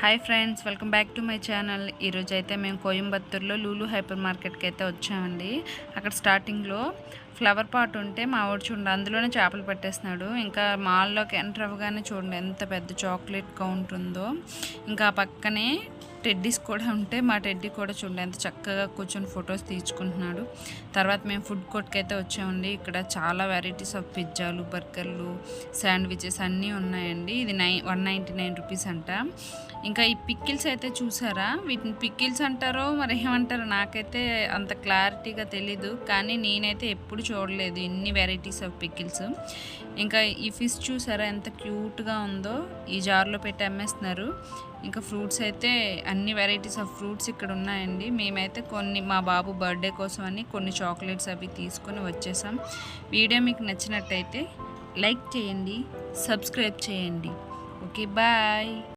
Hi friends welcome back to my channel ఈరోజు అయితే మేము కోయంబత్తూరులో లూలు హైపర్ మార్కెట్కి అయితే వచ్చామండి. అక్కడ స్టార్టింగ్లో ఫ్లవర్ పాట్ ఉంటే మా వాడు చూడండి అందులోనే చేపలు పట్టేస్తున్నాడు. ఇంకా మాల్లోకి ఎంటర్ అవ్వగానే చూడండి ఎంత పెద్ద చాక్లెట్ ఉంటుందో ఉందో. ఇంకా ఆ పక్కనే టెడ్డీస్ కూడా ఉంటే మా టెడ్డీ కూడా చూడండి ఎంత చక్కగా కూర్చొని ఫొటోస్ తీసుకుంటున్నాడు తర్వాత మేము ఫుడ్ కోర్ట్కి అయితే వచ్చామండి. ఇక్కడ చాలా వెరైటీస్ ఆఫ్ పిజ్జాలు బర్గర్లు శాండ్విచెస్ అన్నీ ఉన్నాయండి. ఇది నై వన్ నైంటీ నైన్ రూపీస్ అంట. ఇంకా ఈ పిక్కిల్స్ అయితే చూసారా? వీటిని పిక్కిల్స్ అంటారో మరి ఏమంటారో నాకైతే అంత క్లారిటీగా తెలీదు. కానీ నేనైతే ఎప్పుడు చూడలేదు ఇన్ని వెరైటీస్ ఆఫ్ పిక్కిల్స్. ఇంకా ఈ ఫిష్ చూసారా ఎంత క్యూట్గా ఉందో? ఈ జార్లో పెట్టి అమ్మేస్తున్నారు. ఇంకా ఫ్రూట్స్ అయితే అన్ని వెరైటీస్ ఆఫ్ ఫ్రూట్స్ ఇక్కడ ఉన్నాయండి. మేమైతే కొన్ని మా బాబు బర్త్డే కోసం అని కొన్ని చాక్లెట్స్ అవి తీసుకొని వచ్చేసాం. వీడియో మీకు నచ్చినట్టయితే లైక్ చేయండి సబ్స్క్రైబ్ చేయండి. Okay bye